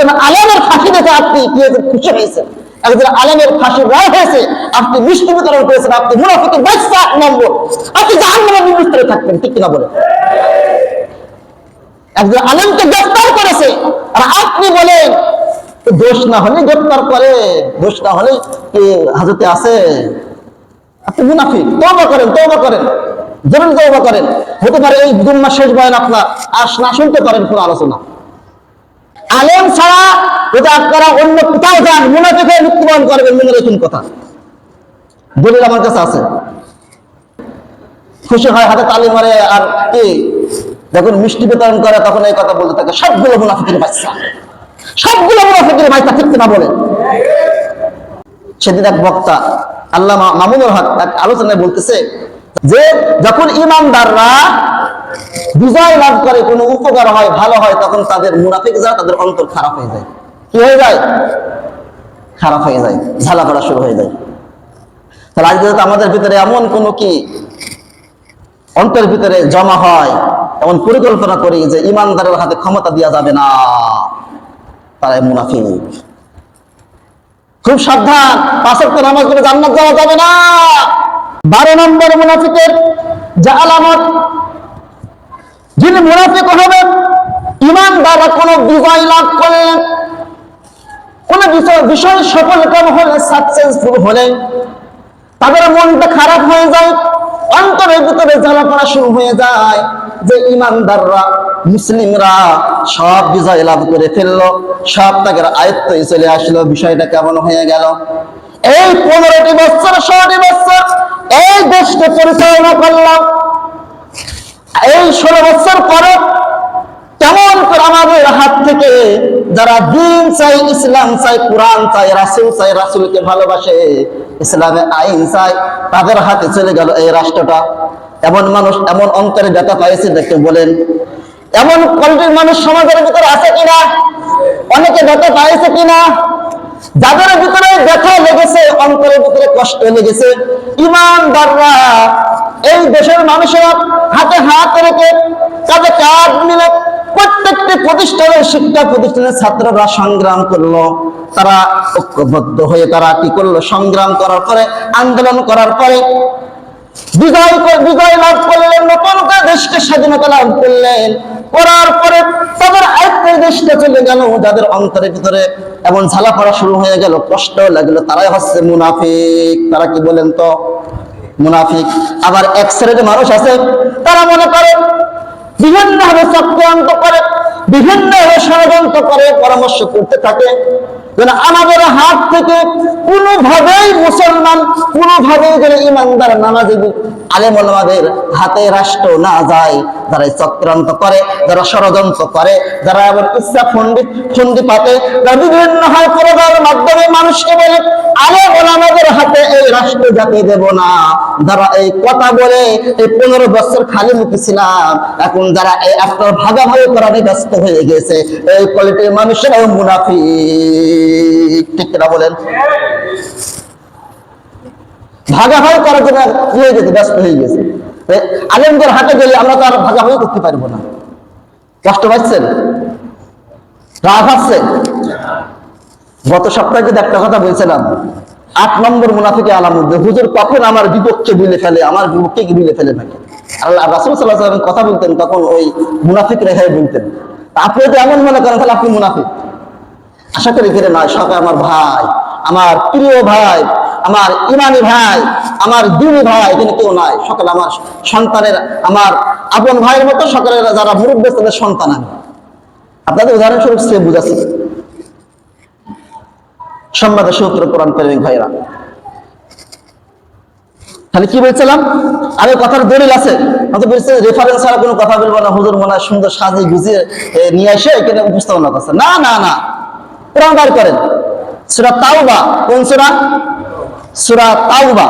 একজন আলেমের ফাঁসি দেখে আপনি কি খুশি হয়েছেন, একজন আলেমের ফাঁসির রায় হয়েছে, আপনি মিষ্টি বিতরণ করেছেন, আপনি মুনাফিকের বাচ্চা এক নম্বর আপনি জাহান্নামের নির্দিষ্টরে থাকবেন, ঠিক কিনা বলে একজন আলেমকে গ্রেফতার করেছে, আর আপনি বলেন দোষ না হলে গ্রেফতার করে, দোষ না হলে কি হাজতে আছে? আপনি মুনাফিক, তওবা করেন তওবা করেন জরুরি তওবা করেন। হতে পারে এই দুই মাস শেষ বয়ান আপনার আর না শুনতে পারেন কোনো আলোচনা। আলেম ছাড়া যদি আপনারা অন্য কোথাও যান মুনাফিক হয়ে মৃত্যুবরণ করবেন মনে রাখুন কথা। দলিল আমার কাছে আছে। খুশি হয়, হাতে তালি মারে আর কি, যখন মিষ্টি বিতরণ করে তখন এই কথা বলতে থাকে, সবগুলো মুনাফিকের বাচ্চা। সবগুলো মুনাফিকের বাচ্চা ঠিক না বলে সেদিন এক বক্তা আল্লাহ মামুনুল হক এক আলোচনায় বলতেছে যে, যখন ইমানদাররা বিজয় লাভ করে, কোনো উপকার হয়, ভালো হয়, তখন তাদের মুনাফিক যায় তাদের অন্তর খারাপ হয়ে যায়। কি হয়ে যায়? খারাপ হয়ে যায়, ঝালা করা শুরু হয়ে যায়। তাহলে আজকে তো আমাদের ভিতরে এমন কোনো কি অন্তরের ভিতরে জমা হয়, এমন পরিকল্পনা করি যে ইমানদারের হাতে ক্ষমতা দেওয়া যাবে না তারাই মুনাফিক। খুব সাবধান পাঁচক নামাজ করে জান্নাত যাওয়া যাবে না। বারো নম্বর মুনাফিকের যা আলামত যিনি মুনাফিক হবেন, ইমান দ্বারা কোনো বিজয় লাভ করলেন কোন বিষয় বিষয় সফলকাম হলে সাকসেসফুল হলে তাদের মনটা খারাপ হয়ে যায়, অন্তরের ভিতরে জ্বালা পড়া শুরু হয়ে যায় যে ইমানদাররা, মুসলিমরা সব বিজয় লাভ করে ফেলল, সব তাদের আয়ত্তই চলে আসলো, বিষয়টা কেমন হয়ে গেল? এই পনেরোটি বছর, ষোলোটি বছর এই দেশকে পরিচালনা করলাম। এই ষোলো বছর পরে কেমন করে আমাদের হাত থেকে যারা দিন চাই, ইসলাম চাই, কোরআন চাই, রাসুল চাই, রাসুলকে ভালোবাসে, ইসলামে আইন চাই, তাদের হাতে চলে গেল এই রাষ্ট্রটা। এমন মানুষ, এমন অন্তরে ব্যথা পাইছে, দেখে বলেন, এমন কোয়ালিটির মানুষ সমাজের ভিতরে আছে কিনা? অনেকে ব্যথা পাইছে কিনা? যাদের ভিতরে ব্যথা লেগেছে, অন্তরের ভিতরে কষ্ট লেগেছে ইমানদাররা এই দেশের মানুষেরা হাতে হাত রেখে কাঁধে কাঁধ মিলে প্রত্যেকটি প্রতিষ্ঠানের শিক্ষা প্রতিষ্ঠানের ছাত্ররা সংগ্রাম করল। তারা ঐক্যবদ্ধ হয়ে তারা কি করল? সংগ্রাম করার পরে, আন্দোলন করার পরে বিজয় বিজয় লাভ করলেন, নতুন দেশকে স্বাধীনতা লাভ করলেন। করার পরে তাদের আয়ত্তের দেশটা চলে গেল, যাদের অন্তরের ভিতরে এমন ঝালা পড়া শুরু হয়ে গেল, কষ্ট লাগল। তারাই হচ্ছে মুনাফিক। তারা কি বলেন তো? মুনাফিক। আবার এক শ্রেণির মানুষ আছে, তারা মনে করে বিভিন্ন ভাবে চক্রান্ত করে বিভিন্ন ভাবে ষড়যন্ত্র করে, পরামর্শ করতে থাকে। যেন আমাদের হাত থেকে কোনোভাবেই মুসলমান, কোনোভাবেই যেন ইমানদার নামাজি আলেম ওলামাদের হাতে রাষ্ট্র না যায়। যারা চক্রান্ত করে, যারা ষড়যন্ত্র করে, যারা আবার ইচ্ছা ফন্ডি ফন্ডি পাতে যারা বিভিন্ন হয় প্রদার মাধ্যমে মানুষকে বলে আলেম ওলামাদের হাতে এই রাষ্ট্র যাতে দেব না, যারা এই কথা বলে এই পনেরো বছর খালি মুখে ছিলাম এখন যারা এই আপনার ভাগাভাগি করাতে ব্যস্ত হয়ে গেছে, এই কোয়ালিটির মানুষেরাও মুনাফিক। ঠিক কিনা বলেন? ভাগাভাগি করার জন্য কি হয়ে গেছে ব্যস্ত হয়ে গেছে। আলেমদের হাতে গেলে আমরা তো আর ভাগাভাগি করতে পারব না। কষ্ট পাচ্ছেন? রাগ হচ্ছে গত সপ্তাহে যদি একটা কথা বলছিলাম, আট নম্বর মুনাফিকে আলামুদ্দিন হুজুর কখন আমার বিপক্ষে বিলে ফেলে, আমার বিপক্ষে কি ফেলে নাকি আল্লাহ রাসুল সাল্লাহ কথা বলতেন, তখন ওই মুনাফিক রেখায় বলতেন। আপনি যদি এমন মনে করেন, তাহলে আপনি মুনাফিক। আশা করি ফিরে নয় সকাল আমার ভাই, আমার প্রিয় ভাই, আমার ইমানি ভাই, আমার দিনী ভাই তিনি কেউ নাই, সকাল আমার সন্তানের, আমার আপন ভাইয়ের মতো সকালের যারা মুরব্বী তাদের সন্তান আমি আপনাদের উদাহরণস্বরূপ সে বুঝাচ্ছি। সম্বাদের সূত্র কোরআন প্রেমিক ভাইরা তাহলে কি বলছিলাম? আমি কথার দলিল আছে। হয়তো বলছে রেফারেন্স ছাড়া কোনো কথা বলব না। হুজুর মনে সুন্দর সাজিয়ে গুছিয়ে নিয়ে এসে এখানে উপস্থাপনা করছে। না না না। কোরআন বার করেন। সুরা তাওবা, কোন সুরা? সুরা তাওবা।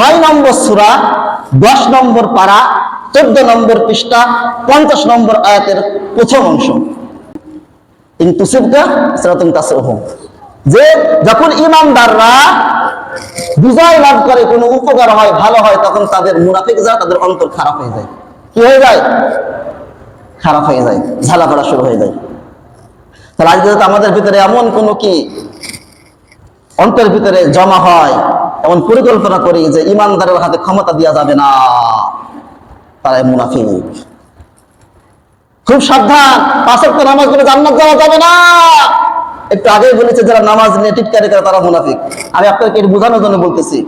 নয় নম্বর সুরা, দশ নম্বর পারা, চোদ্দ নম্বর পৃষ্ঠা, পঞ্চাশ নম্বর আয়াতের প্রথম অংশ। ইন তুসিবকা সিরাতুন তাসরহুম যে যখন ইমানদাররা বিজয় লাভ করে, কোনো উপকার হয়, ভালো হয়, তখন তাদের মুনাফিক যায় তাদের অন্তর খারাপ হয়ে যায়। কি হয়ে যায়? খারাপ হয়ে যায় ঝালা পড়া শুরু হয়ে যায়। তাহলে আজকে আমাদের ভিতরে এমন কোনো কি অন্তরের ভিতরে জমা হয়, এমন পরিকল্পনা করি যে ইমানদারের হাতে ক্ষমতা দেওয়া যাবে না। তারাই মুনাফিক। খুব সাবধান পাঁচক নামাজ করে জান্নাত যাওয়া যাবে না। একটু আগেই বলেছে, যারা নামাজ নিয়ে টিটকারি করে তারা মুনাফিক। আমি আপনাকে এটি বোঝানোর জন্য বলতেছি।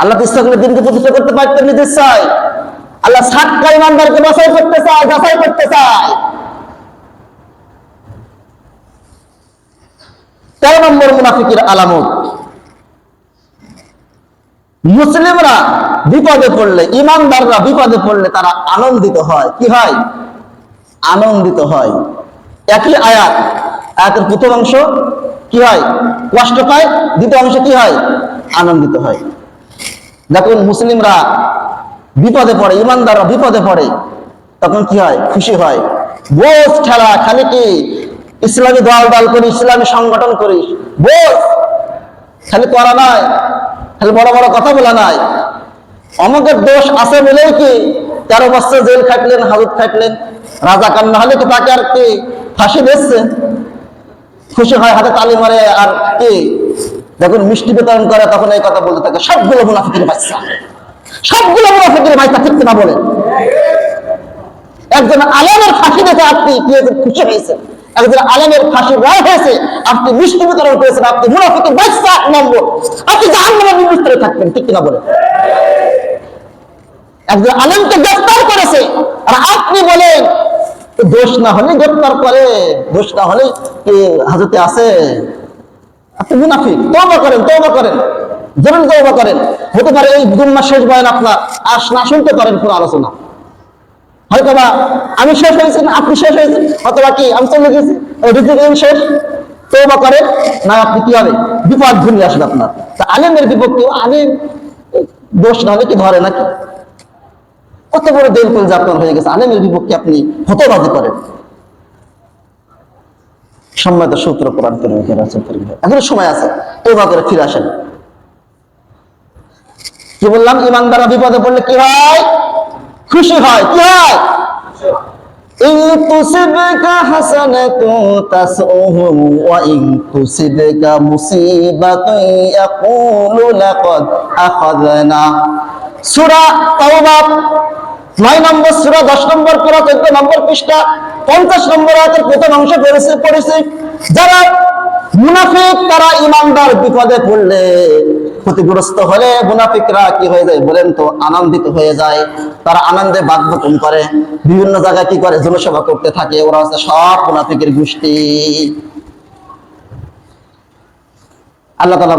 আল্লাহ দিনকে প্রতিষ্ঠা করতে পারতেন নিজের আল্লাহ বাছাই করতে চায়, যাচাই করতে চায়। তেরো নম্বর মুনাফিকের আলামত। মুসলিমরা বিপদে পড়লে, ইমানদাররা বিপদে পড়লে তারা আনন্দিত হয়। কি হয়? আনন্দিত হয়। একই আয়াত। আয়াতের প্রথম অংশ কি হয়? কষ্ট পায় দ্বিতীয় অংশ কি হয়? আনন্দিত হয়। যখন মুসলিমরা বিপদে পড়ে, ইমানদাররা বিপদে পড়ে, তখন কি হয়? খুশি হয়। বোস ঠেলা খালি কি? ইসলামী দল দল করি, ইসলামী সংগঠন করিস বোস খালি করা নাই, খালি বড় বড় কথা বলা নাই। অমুকের দোষ আছে বলেই কি? তেরো বছর জেল খাটলেন, হাজত খাটলেন। রাজা কান্না হলে তো তাকে আর কি ফাঁসি দিচ্ছে? খুশি হয়, হাতে তালি মারে, আর কি? যখন মিষ্টি বিতরণ করে, তখন এই কথা বলতে থাকে, সবগুলো মুনাফিকের বাচ্চা। সবগুলো মুনাফিকের বাচ্চা ঠিক না বলে। একজন আলেমের ফাঁসি দেখে আপনি? খুশি হয়েছেন। একজন আলেমের ফাঁসি রায় হয়েছে, আপনি মিষ্টি বিতরণ করেছেন, আপনি মুনাফিকের বাচ্চা এক নম্বর। আপনি জাহান নামের নির্দিষ্টরে থাকবেন, ঠিক কিনা বলে। একজন আলেমকে গ্রেফতার করেছে, আর আপনি বলেন দোষ না হলে গ্রেফতার করে দোষ না হলে হাজতে আছে। আপনি তওবা করেন তওবা করেন জরুরি তওবা করেন। হতে পারে এই মাস শেষ বয়ান আপনার আর না শুনতে পারেন কোনো আলোচনা। হয়তো বা আমি শেষ হয়েছি না, আপনি শেষ হয়েছেন? অথবা কি, আমি চলে গেছি শেষ, তওবা করেন, না আপনি কি হবে? বিপদ ঘুরিয়ে আসবে আপনার। তা আলেমের বিপক্ষে আলেম দোষ না হলে কি ধরে নাকি? কত বড় দেল কলজা আপনার হয়ে গেছে আলেমের বিপক্ষে আপনি হতবাদি করেন সম্মানিত সূত্র কোরআন করিম এখনো সময় আছে তৌবা করে ফিরে আসেন কি বললাম ইমানদারা বিপদে পড়লে কি হয় খুশি হয় কি হয় إن تصبك حسنة تسؤهم وإن تصبك مصيبة يقول لقد أخذنا সূরা তাওবা নয় নম্বর সূরা, দশ নম্বর পুরা চোদ্দ নম্বর পৃষ্ঠা, পঞ্চাশ নম্বর আয়াতের প্রথম অংশ পড়েছে পড়েছে। যারা মুনাফিক, তারা ইমানদার বিপদে পড়লে ক্ষতিগ্রস্ত হলে মুনাফিকরা কি হয়ে যায় বলেন তো? আনন্দিত হয়ে যায়। তারা আনন্দে বাগবটন করে। বিভিন্ন জায়গায় কি করে? জনসভা করতে থাকে। ওরা হচ্ছে সব মুনাফিকের গোষ্ঠী। আল্লাহ তালা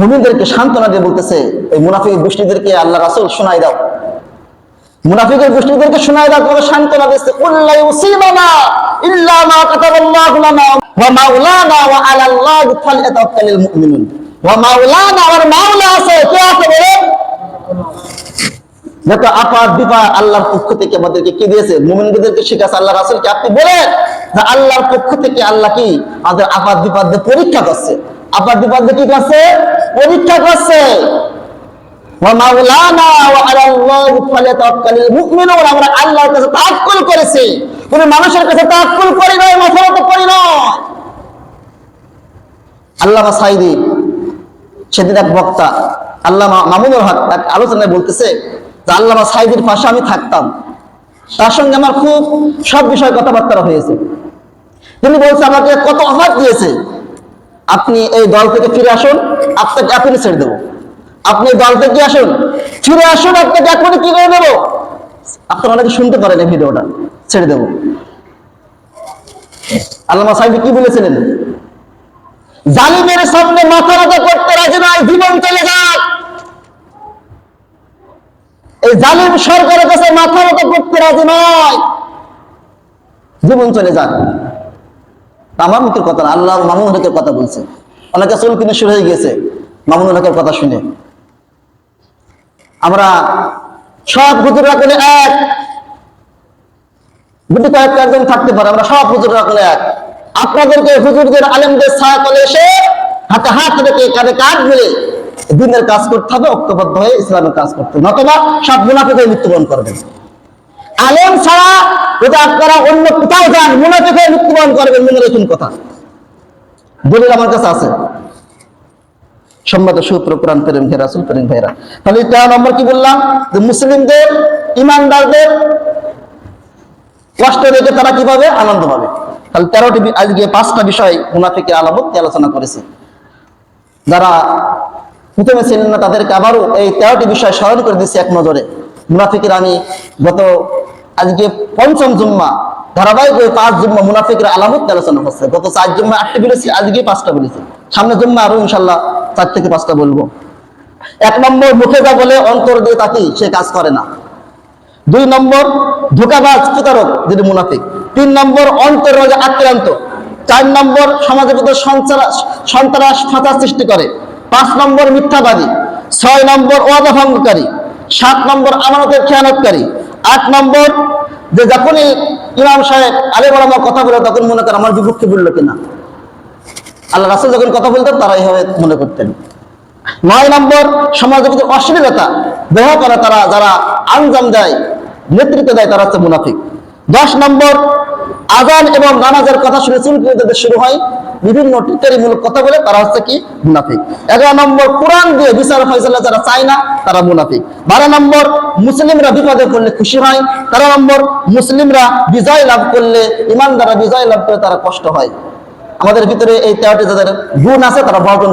মুমিনদেরকে সান্ত্বনা দিয়ে বলতেছে, এই মুনাফিক গোষ্ঠীদেরকে আল্লাহ রাসূল শোনাই দাও। মুনাফিকের গোষ্ঠীদেরকে শোনাই দাও তবে সান্ত্বনা দিচ্ছে ইল্লা মা কাতাবাল্লাহু লানা ওয়া মাওলানা ওয়া মুমিনুন। ওয়া মাওলানা মাওলা আছে, কে আছে বলেন? দেখো আল্লাহর পক্ষ থেকে আমাদেরকে কি দিয়েছে? মুমিনদেরকে শিখাছে আল্লাহ রাসূলকে। আপনি বলেন যে আল্লাহর পক্ষ থেকে আল্লাহ কি আমাদের আপাত বিপদ পরীক্ষা করছে? আপাত বিপদ কি করছে? পরীক্ষা করছে। মানুষের কাছে সেদিন এক বক্তা মামুনুল হক, এক আলোচনায় বলতেছে যে আল্লামা সাইদির পাশে আমি থাকতাম। তার সঙ্গে আমার খুব সব বিষয়ে কথাবার্তা হয়েছে। তিনি বলছে, আমাকে কত অফার দিয়েছে। আপনি এই দল থেকে ফিরে আসুন, আপনাকে এখনই ছেড়ে দেবো। আপনি দল থেকে আসুন? ফিরে আসুন, আপনাকে এখনই কিনে দেবো? আপনারা অনেকে শুনতে পারেন এই ভিডিওটা। ছেড়ে দেবো। আল্লামা সাহেব কি বলেছিলেন? জালিমের সামনে মাথা নত করতে রাজি নয় জীবন চলে যাক। এই জালিম সরকারের কাছে মাথা নত করতে রাজি নয় জীবন চলে যাক। আমার মুখের কথা আল্লাহ মামুন হকের কথা বলছে। অনেকে চুল কিনে শুরু হয়ে গেছে মামুন হকের কথা শুনে। আমরা সব হুজুররা কোনো এক। বুদ্ধি কয়েক একজন থাকতে পারে, আমরা সব হুজুররা কোনো এক। আপনাদেরকে হুজুরদের, আলেমদের ছায়া তলে এসে হাতে হাত রেখে কাঁধে কাঁধ মিলে দিনের কাজ করতে হবে, ঐক্যবদ্ধ হয়ে ইসলামের কাজ করতে হবে। নতবা সব মুনাফিক হয়ে মৃত্যুবরণ করবেন আলেম ছাড়া যদি আপনারা অন্য কোথাও যান মুনাফিক হয়ে মৃত্যুবরণ করবেন মনে রাখুন কথা। দলিল আমার কাছে আছে। সম্মত সূত্র কোরআন প্রেম ভাইরা রাসূল প্রেম ভাইরা। তাহলে তেরো নম্বর কি বললাম? যে মুসলিমদের, ইমানদারদের কষ্ট দেখে তারা কি পাবে আনন্দ পাবে? তাহলে তেরোটি আজকে পাঁচটা বিষয় মুনাফিকের আলামত নিয়ে আলোচনা করেছি। যারা প্রথমে ছিলেন না, তাদেরকে আবারও এই তেরোটি বিষয় স্মরণ করে দিচ্ছি এক নজরে। মুনাফিকের আমি গত আজকে পঞ্চম জুম্মা ধারাবাহিক ওই পাঁচ জুম্মা মুনাফিকের আলামত আলোচনা করছে। গত চার জুম্মা আটটি বলেছি আজকে পাঁচটা বলেছি। সামনে জুম্মা আরও ইনশাল্লাহ চার থেকে পাঁচটা বলব। এক নম্বর মুখে যা বলে অন্তর দিয়ে তাকি সে কাজ করে না। দুই নম্বর ধোকাবাজ, প্রতারক, যিনি মুনাফিক। তিন নম্বর অন্তর রোজা আক্রান্ত। চার নম্বর সমাজের ভিতর সন্ত্রাস ফাঁসা সৃষ্টি করে। পাঁচ নম্বর মিথ্যাবাদী। ছয় নম্বর ওয়াদা ভঙ্গকারী। সাত নম্বর আমানতের খেয়ানতকারী। আট নম্বর যে যখনই ইমাম সাহেব আলে বলামা কথা বলে তখন মনে করে আমার বিপক্ষে বলল কিনা। আল্লাহ রাসুল যখন কথা বলতেন, তারা এইভাবে মনে করতেন। নয় নম্বর, সমাজের ভিতরে অশ্লীলতা দেহ করে তারা, যারা আঞ্জাম দেয়, নেতৃত্ব দেয়, তারা হচ্ছে মুনাফিক। দশ নম্বর, আজান এবং নামাজের কথা শুনে চুলকি যাদের শুরু হয়। বিভিন্ন টিকারিমূলক কথা বলে, তারা হচ্ছে কি? মুনাফিক। এগারো নম্বর, কোরআন দিয়ে বিচার ফয়সালা যারা চায় না, তারা মুনাফিক। বারো নম্বর, মুসলিমরা বিপদে পড়লে খুশি হয়। তেরো নম্বর, মুসলিমরা বিজয় লাভ করলে ইমানদারা বিজয় লাভ করে তারা কষ্ট হয়। আমাদের ভিতরে এই তেরোটি যাদের গুণ আছে তারা বর্জন